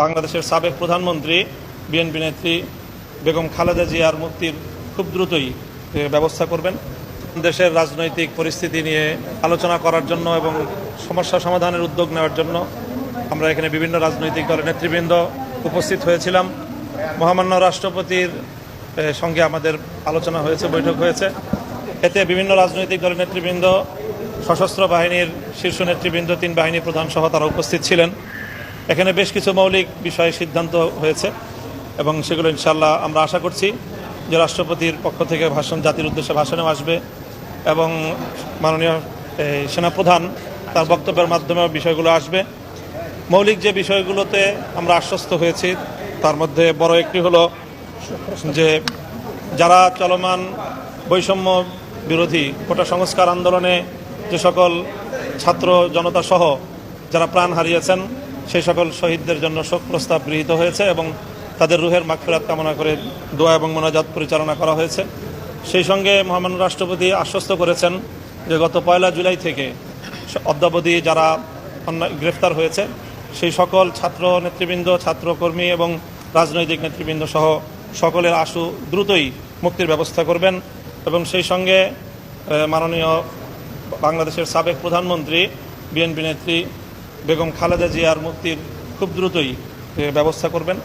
বাংলাদেশের সাবেক প্রধানমন্ত্রী, বিএনপি নেত্রী বেগম খালেদা জিয়ার মুক্তির খুব দ্রুতই ব্যবস্থা করবেন। দেশের রাজনৈতিক পরিস্থিতি নিয়ে আলোচনা করার জন্য এবং সমস্যা সমাধানের উদ্যোগ নেওয়ার জন্য আমরা এখানে বিভিন্ন রাজনৈতিক দলের নেতৃবৃন্দ উপস্থিত হয়েছিলাম। মহামান্য রাষ্ট্রপতির সঙ্গে আমাদের আলোচনা হয়েছে, বৈঠক হয়েছে। এতে বিভিন্ন রাজনৈতিক দলের নেতৃবৃন্দ, সশস্ত্র বাহিনীর শীর্ষ নেতৃবৃন্দ, তিন বাহিনী প্রধান সহ তারা উপস্থিত ছিলেন। এখানে বেশ কিছু মৌলিক বিষয়ে সিদ্ধান্ত হয়েছে এবং সেগুলো ইনশাল্লাহ আমরা আশা করছি যে রাষ্ট্রপতির পক্ষ থেকে ভাষণ, জাতির উদ্দেশ্যে ভাষণেও আসবে এবং মাননীয় সেনাপ্রধান তার বক্তব্যের মাধ্যমে বিষয়গুলো আসবে। মৌলিক যে বিষয়গুলোতে আমরা আশ্বস্ত হয়েছি, তার মধ্যে বড় একটি হলো যে যারা চলমান বৈষম্য বিরোধী কোটা সংস্কার আন্দোলনে যে সকল ছাত্র, জনতা সহ যারা প্রাণ হারিয়েছেন সেই সকল শহীদদের জন্য শোক প্রস্তাব গৃহীত হয়েছে এবং তাদের রুহের মাগফিরাত কামনা করে দোয়া এবং মোনাজাত পরিচালনা করা হয়েছে। সেই সঙ্গে মহামান্য রাষ্ট্রপতি আশ্বস্ত করেছেন যে গত পয়লা জুলাই থেকে অদ্যাবধি যারা গ্রেফতার হয়েছে, সেই সকল ছাত্র নেতৃবৃন্দ, ছাত্রকর্মী এবং রাজনৈতিক নেতৃবৃন্দ সহ সকলের আশু দ্রুতই মুক্তির ব্যবস্থা করবেন এবং সেই সঙ্গে মাননীয় বাংলাদেশের সাবেক প্রধানমন্ত্রী, বিএনপি নেত্রী বেগম খালেদা জিয়ার মুক্তির খুব দ্রুতই ব্যবস্থা করবেন।